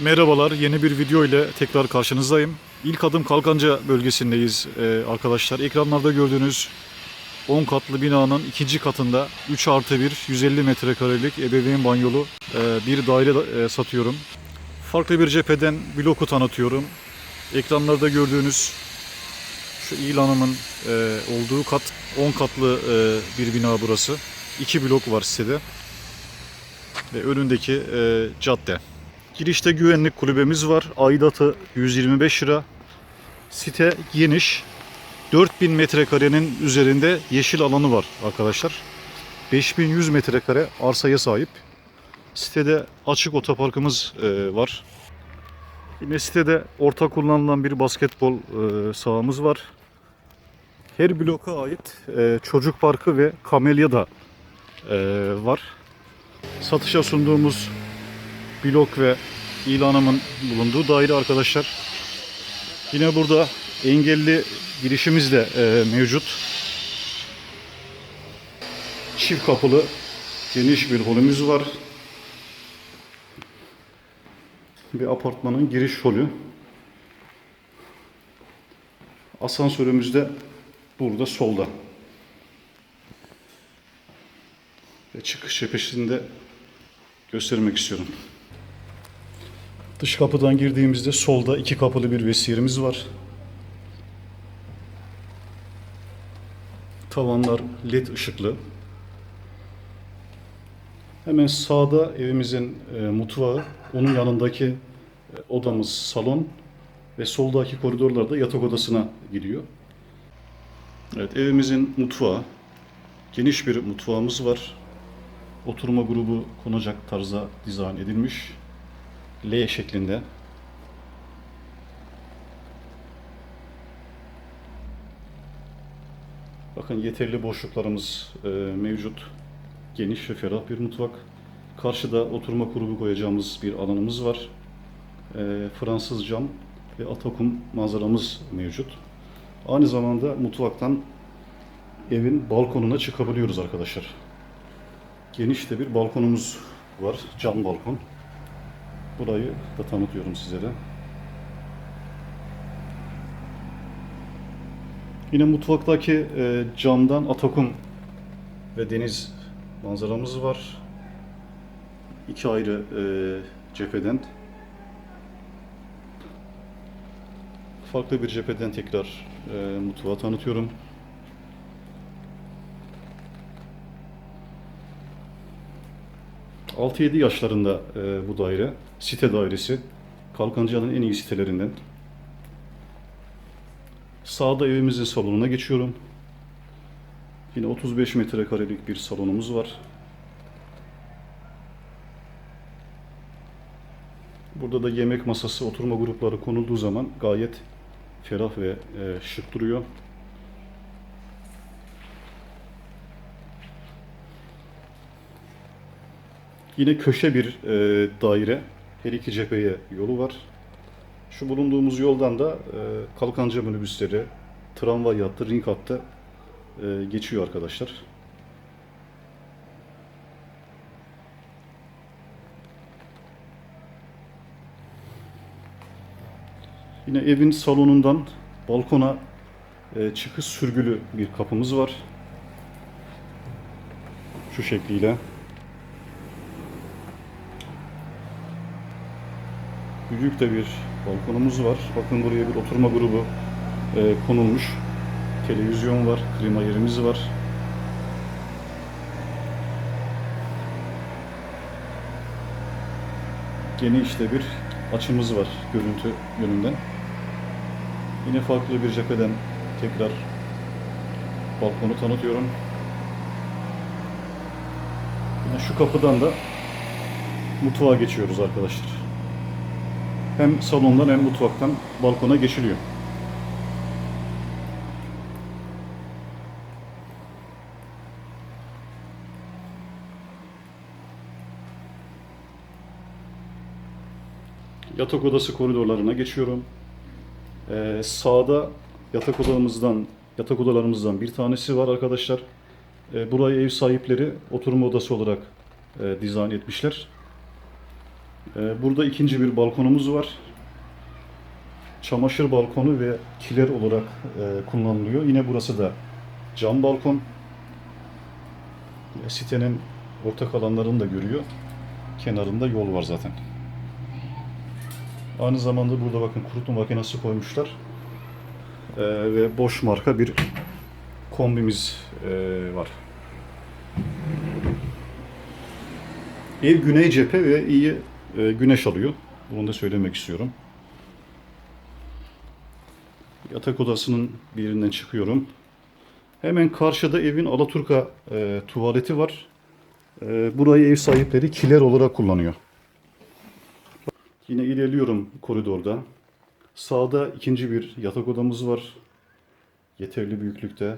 Merhabalar, yeni bir video ile tekrar karşınızdayım. İlk adım Kalkanca bölgesindeyiz e, arkadaşlar. Ekranlarda gördüğünüz 10 katlı binanın ikinci katında 3 artı 1, 150 metrekarelik ebeveyn banyolu e, bir daire e, satıyorum. Farklı bir cepheden bloku tanıtıyorum. Ekranlarda gördüğünüz şu ilanımın olduğu kat 10 katlı bir bina burası. 2 blok var sitede. Ve önündeki e, cadde. Girişte güvenlik kulübemiz var. Aidatı 125 lira. Site geniş. 4000 metrekarenin üzerinde yeşil alanı var arkadaşlar. 5100 metrekare arsaya sahip. Sitede açık otoparkımız e, var. Yine sitede ortak kullanılan bir basketbol e, sahamız var. Her bloka ait e, çocuk parkı ve kamelya da var. Satışa sunduğumuz blok ve ilanımın bulunduğu daire arkadaşlar. Yine burada engelli girişimiz de e, mevcut. Çift kapılı geniş bir holümüz var. Bir apartmanın giriş holü. Asansörümüz de burada solda. Ve çıkış de göstermek istiyorum. Dış kapıdan girdiğimizde solda iki kapılı bir vesiyerimiz var. Tavanlar led ışıklı. Hemen sağda evimizin e, mutfağı, onun yanındaki e, odamız salon ve soldaki koridorlarda yatak odasına gidiyor. Evet, evimizin mutfağı. Geniş bir mutfağımız var. Oturma grubu konacak tarza dizayn edilmiş. L şeklinde. Bakın yeterli boşluklarımız e, mevcut. Geniş ve ferah bir mutfak. Karşıda oturma grubu koyacağımız bir alanımız var. E, Fransız cam ve Atakum manzaramız mevcut. Aynı zamanda mutfaktan evin balkonuna çıkabiliyoruz arkadaşlar. Geniş de bir balkonumuz var. Cam balkon. Burayı da tanıtıyorum sizlere. Yine mutfaktaki e, camdan Atakum ve deniz manzaramız var. İki ayrı e, cepheden. Farklı bir cepheden tekrar e, mutfağı tanıtıyorum. ...6-7 yaşlarında e, bu daire. Site dairesi. Kalkancı'nın en iyi sitelerinden. Sağda evimizin salonuna geçiyorum. Yine 35 metrekarelik bir salonumuz var. Burada da yemek masası, oturma grupları konulduğu zaman gayet ferah ve e, şık duruyor. Yine köşe bir e, daire. Her iki cepheye yolu var. Şu bulunduğumuz yoldan da e, kalkanca minibüsleri, tramvay hattı, ring hattı e, geçiyor arkadaşlar. Yine evin salonundan balkona e, çıkış sürgülü bir kapımız var. Şu şekliyle. Büyük de bir balkonumuz var. Bakın buraya bir oturma grubu e, konulmuş. Televizyon var, klima yerimiz var. Geniş de bir açımız var görüntü yönünden. Yine farklı bir cepheden tekrar balkonu tanıtıyorum. Yine şu kapıdan da mutfağa geçiyoruz arkadaşlar. Hem salondan hem mutfaktan balkona geçiliyor. Yatak odası koridorlarına geçiyorum. Ee, sağda yatak odamızdan, yatak odalarımızdan bir tanesi var arkadaşlar. Ee, burayı ev sahipleri oturma odası olarak e, dizayn etmişler. Ee, burada ikinci bir balkonumuz var. Çamaşır balkonu ve kiler olarak e, kullanılıyor. Yine burası da cam balkon. Sitenin ortak alanlarını da görüyor. Kenarında yol var zaten. Aynı zamanda burada bakın kurutma makinesi koymuşlar. Ee, ve boş marka bir kombimiz e, var. Ev güney cephe ve iyi e, güneş alıyor. Bunu da söylemek istiyorum. Yatak odasının birinden çıkıyorum. Hemen karşıda evin Alaturka e, tuvaleti var. E, burayı ev sahipleri kiler olarak kullanıyor. Yine ilerliyorum koridorda. Sağda ikinci bir yatak odamız var. Yeterli büyüklükte.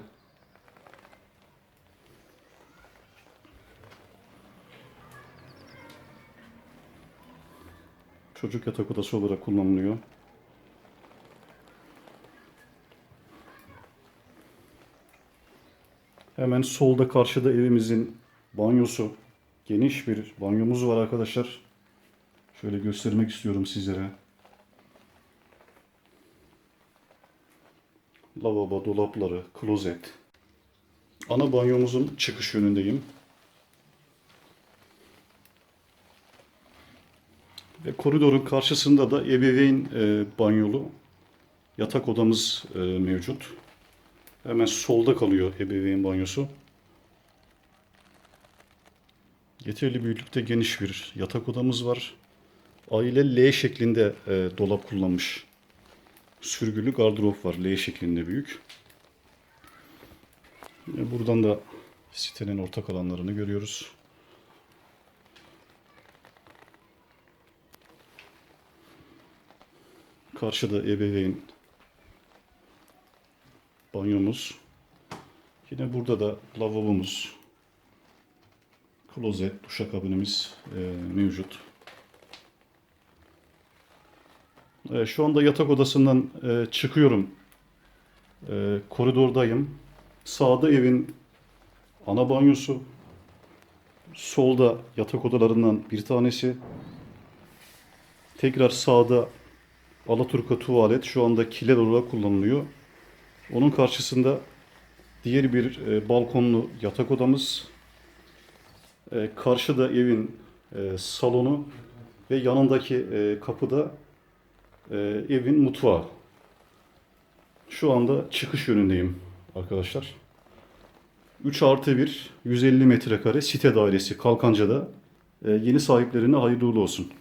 Çocuk yatak odası olarak kullanılıyor. Hemen solda karşıda evimizin banyosu. Geniş bir banyomuz var arkadaşlar. Şöyle göstermek istiyorum sizlere. Lavabo, dolapları, klozet. Ana banyomuzun çıkış yönündeyim. Ve koridorun karşısında da ebeveyn e, banyolu yatak odamız e, mevcut. Hemen solda kalıyor ebeveyn banyosu. Yeterli büyüklükte geniş bir yatak odamız var. Aile L şeklinde e, dolap kullanmış. Sürgülü gardırop var. L şeklinde büyük. E, buradan da sitenin ortak alanlarını görüyoruz. Karşıda ebeveyn banyomuz. Yine burada da lavabomuz, klozet, duşakabinimiz e, mevcut. E, şu anda yatak odasından e, çıkıyorum. E, koridordayım. Sağda evin ana banyosu. Solda yatak odalarından bir tanesi. Tekrar sağda Alaturka tuvalet şu anda kiler olarak kullanılıyor. Onun karşısında diğer bir e, balkonlu yatak odamız. E, karşıda evin e, salonu ve yanındaki e, kapıda e, evin mutfağı. Şu anda çıkış yönündeyim arkadaşlar. 3 artı 1, 150 metrekare site dairesi Kalkanca'da. E, yeni sahiplerine hayırlı olsun.